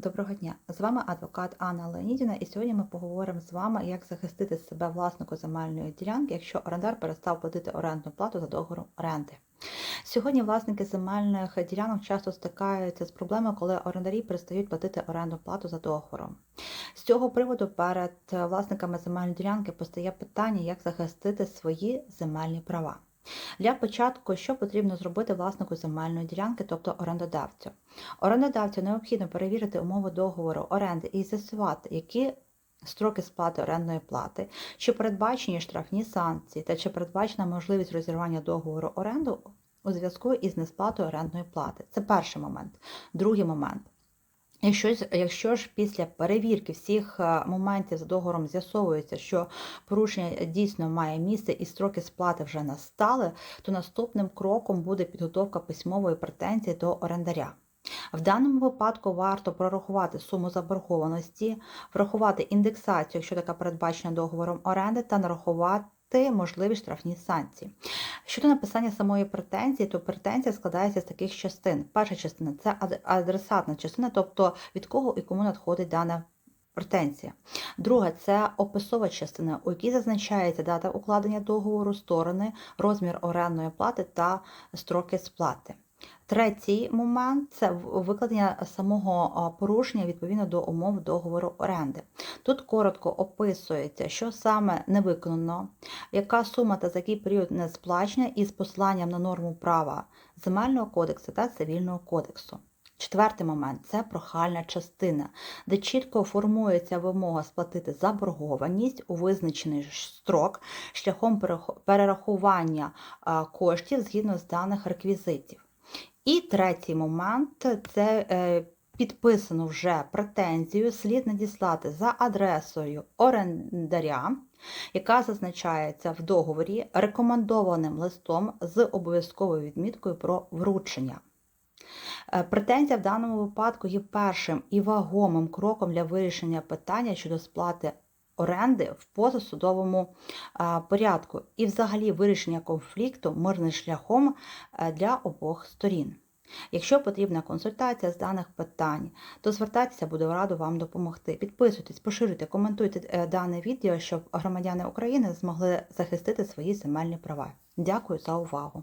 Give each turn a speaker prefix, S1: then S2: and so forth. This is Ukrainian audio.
S1: Доброго дня! З вами адвокат Анна Леонідіна, і сьогодні ми поговоримо з вами, як захистити себе власнику земельної ділянки, якщо орендар перестав платити орендну плату за договором оренди. Сьогодні власники земельних ділянок часто стикаються з проблемою, коли орендарі перестають платити орендну плату за договором. З цього приводу перед власниками земельної ділянки постає питання, як захистити свої земельні права. Для початку, що потрібно зробити власнику земельної ділянки, тобто орендодавцю? Орендодавцю необхідно перевірити умови договору оренди і з'ясувати, які строки сплати орендної плати, чи передбачені штрафні санкції та чи передбачена можливість розірвання договору оренду у зв'язку із несплатою орендної плати. Це перший момент. Другий момент. Якщо, якщо ж після перевірки всіх е, моментів за договором з'ясовується, що порушення дійсно має місце і строки сплати вже настали, то наступним кроком буде підготовка письмової претензії до орендаря. В даному випадку варто прорахувати суму заборгованості, врахувати індексацію, якщо така передбачена договором оренди, та нарахувати можливі штрафні санкції. Щодо написання самої претензії, то претензія складається з таких частин. Перша частина це адресатна частина, тобто від кого і кому надходить дана претензія. Друга це описова частина, у якій зазначається дата укладення договору, сторони, розмір орендної плати та строки сплати. Третій момент це викладення самого порушення відповідно до умов договору оренди. Тут коротко описується, що саме не виконано, яка сума та за який період не сплачена із посиланням на норму права Земельного кодексу та Цивільного кодексу. Четвертий момент це прохальна частина, де чітко формується вимога сплатити заборгованість у визначений строк шляхом перерахування коштів згідно з даних реквізитів. І третій момент це е, підписану вже претензію, слід надіслати за адресою орендаря, яка зазначається в договорі рекомендованим листом з обов'язковою відміткою про вручення. Е, претензія в даному випадку є першим і вагомим кроком для вирішення питання щодо сплати оренди в позасудовому порядку і, взагалі, вирішення конфлікту мирним шляхом е, для обох сторін. Якщо потрібна консультація з даних питань, то звертайтеся, буду рада вам допомогти. Підписуйтесь, поширюйте, коментуйте е, дане відео, щоб громадяни України змогли захистити свої земельні права. Дякую за увагу!